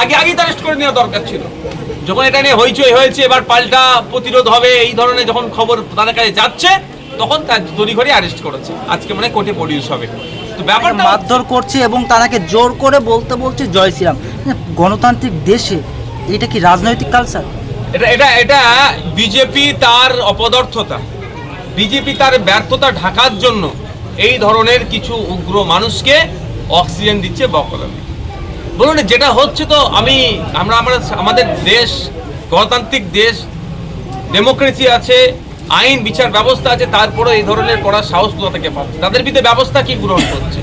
আগে আগেই অ্যারেস্ট করে নেওয়া দরকার ছিল। যখন এটা নিয়ে হইচই হয়েছে এবার পাল্টা প্রতিরোধ হবে এই ধরনের যখন খবর তাদের কাছে যাচ্ছে তখন তার তড়িঘড়ি অ্যারেস্ট করেছে। আজকে মানে কোর্টে প্রডিউস হবে। তো ব্যাপারটা মারধর করছে এবং তারাকে জোর করে বলতে বলছে জয় শ্রীরাম। গণতান্ত্রিক দেশে এটা কি রাজনৈতিক কালচার এটা এটা এটা বিজেপি তার অপদার্থতা। বিজেপি তার ব্যর্থতা ঢাকার জন্য এই ধরনের কিছু উগ্র মানুষকে অক্সিজেন দিচ্ছে বকলমে বলুন, যেটা হচ্ছে তো আমি, আমরা আমরা আমাদের দেশ, গণতান্ত্রিক দেশ, ডেমোক্রেসি আছে, আইন, বিচার ব্যবস্থা আছে, তারপরে এই ধরনের করার সাহস কোথা থেকে পাচ্ছে? তাদের বিরুদ্ধে ব্যবস্থা কি গ্রহণ করছে?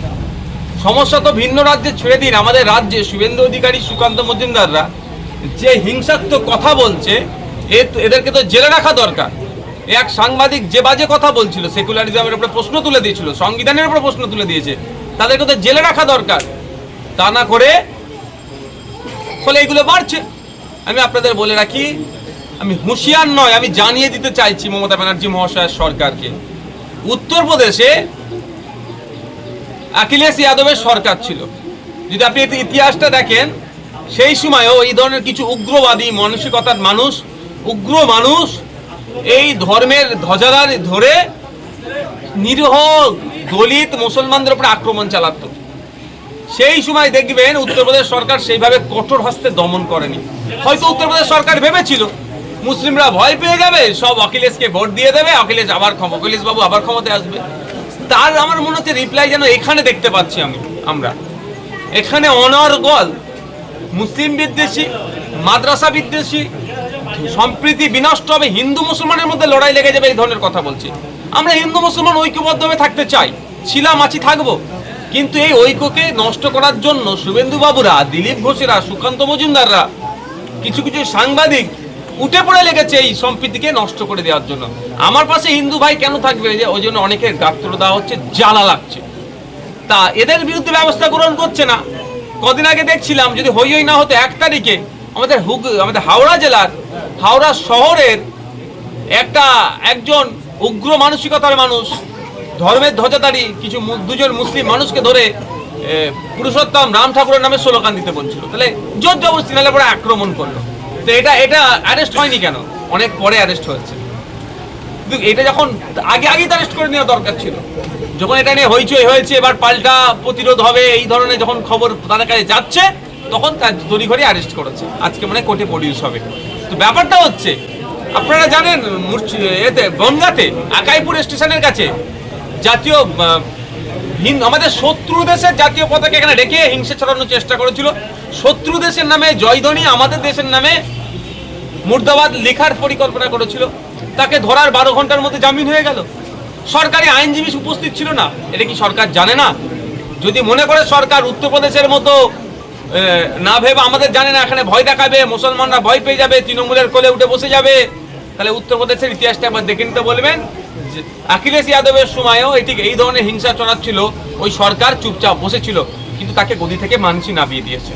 সমস্যা তো ভিন্ন রাজ্যে ছেড়ে দিন। আমাদের রাজ্যে শুভেন্দু অধিকারী, সুকান্ত মজুমদাররা যে হিংসাত্মক কথা বলছে, এ এদেরকে তো জেলে রাখা দরকার। এক সাংবাদিক যে বাজে কথা বলছিল, সেকুলারিজমের উপরে প্রশ্ন তুলে দিয়েছিল, সংবিধানের উপরে প্রশ্ন তুলে দিয়েছে, তাদেরকে তো জেলে রাখা দরকার। তা না করে ফলে এগুলো বাড়ছে। আমি আপনাদের বলে রাখি, আমি হুঁশিয়ার নয়, আমি জানিয়ে দিতে চাইছি মমতা ব্যানার্জি মহাশয়ের সরকারকে। উত্তরপ্রদেশে অখিলেশ যাদবের সরকার ছিল। যদি আপনি ইতিহাসটা দেখেন, সেই সময়ও এই ধরনের কিছু উগ্রবাদী মানসিকতার মানুষ, উগ্র মানুষ এই ধর্মের ধ্বজাদার ধরে নিরীহ দলিত মুসলমানদের উপরে আক্রমণ চালাতো। সেই সময় দেখবেন উত্তরপ্রদেশ সরকার সেইভাবে কঠোর হস্তে দমন করেনি। হয়তো উত্তরপ্রদেশ সরকার ভেবেছিল, মুসলিমরা ভয় পেয়ে যাবে, সব অখিলেশকে ভোট দিয়ে দেবে, অখিলেশ আবার ক্ষম- অখিলেশ বাবু আবার ক্ষমতায় আসবে। তার আমার মনে হচ্ছে রিপ্লাই যেন এখানে দেখতে পাচ্ছি আমি, আমরা। এখানে অনর্গল মুসলিম বিদ্বেষী, মাদ্রাসা বিদ্বেষী, সম্প্রীতি বিনষ্ট হবে, হিন্দু মুসলমানের মধ্যে লড়াই লেগে যাবে, এই ধরনের কথা বলছি। আমরা হিন্দু মুসলমান ঐক্যবদ্ধভাবে থাকতে চাই, ছিলাম আছি, থাকব। কিন্তু এই ঐক্যকে নষ্ট করার জন্য শুভেন্দু বাবুরা দিলীপ ঘোষেরা, সুকান্ত মজুমদাররা কিছু কিছু সাংবাদিক উঠে পড়ে লেগেছে এই সম্প্রীতিকে নষ্ট করে দেওয়ার জন্য। আমার পাশে হিন্দু ভাই কেন থাকবে? যে ওই জন্য অনেকের গাত্র দেওয়া হচ্ছে, জ্বালা লাগছে। তা এদের বিরুদ্ধে ব্যবস্থা গ্রহণ করছে না। কদিন আগে দেখছিলাম, যদি হই হই না হতো, এক তারিখে আমাদের হুগ আমাদের হাওড়া জেলার, হাওড়া শহরের একটা একজন উগ্র মানসিকতার মানুষ ধর্মের ধ্বজাধারী কিছু দুজন মুসলিম মানুষকে ধরে পুরুষোত্তম রাম ঠাকুরের নামে স্লোগান দিতে বলছিল। তাহলে জোর জবরদস্তি নাহলে পরে আক্রমণ করল। তো এটা এটা অ্যারেস্ট হয়নি কেন? অনেক পরে অ্যারেস্ট হয়েছে। এটা যখন, আগে, আগেই অ্যারেস্ট করে নেওয়া দরকার ছিল। যখন এটা নিয়ে হইচই হয়েছে, এবার পাল্টা প্রতিরোধ হবে, এই ধরনের যখন খবর তাদের কাছে যাচ্ছে, তখন তার তড়িঘড়ি অ্যারেস্ট করেছে। আজকে মানে কোর্টে প্রডিউস হবে। তো ব্যাপারটা হচ্ছে, আপনারা জানেন এতে বনগাতে আকাইপুর স্টেশনের কাছে জাতীয় আমাদের শত্রু দেশের জাতীয় পতাকা এখানে রেখে হিংসা ছড়ানোর চেষ্টা করেছিল। শত্রু দেশের নামে জয়ধ্বনি আমাদের দেশের নামে মুর্দাবাদ লেখার পরিকল্পনা করেছিল। তাকে ধরার বারো ঘণ্টার মধ্যে জামিন হয়ে গেল। সরকারি আইনজীবী উপস্থিত ছিল না। এটা কি সরকার জানে না? যদি মনে করে সরকার উত্তরপ্রদেশের মতো না ভেবে আমাদের জানে না, এখানে ভয় দেখাবে, মুসলমানরা ভয় পেয়ে যাবে, তৃণমূলের কোলে উঠে বসে যাবে, তাহলে উত্তরপ্রদেশের ইতিহাসটা একবার দেখে নিতে বলবেন। অখিলেশ যাদবের সময়ও এটি এই ধরনের হিংসা চড়াচ্ছিল ওই সরকার চুপচাপ বসেছিল, কিন্তু তাকে গদি থেকে মানুষই নামিয়ে দিয়েছে।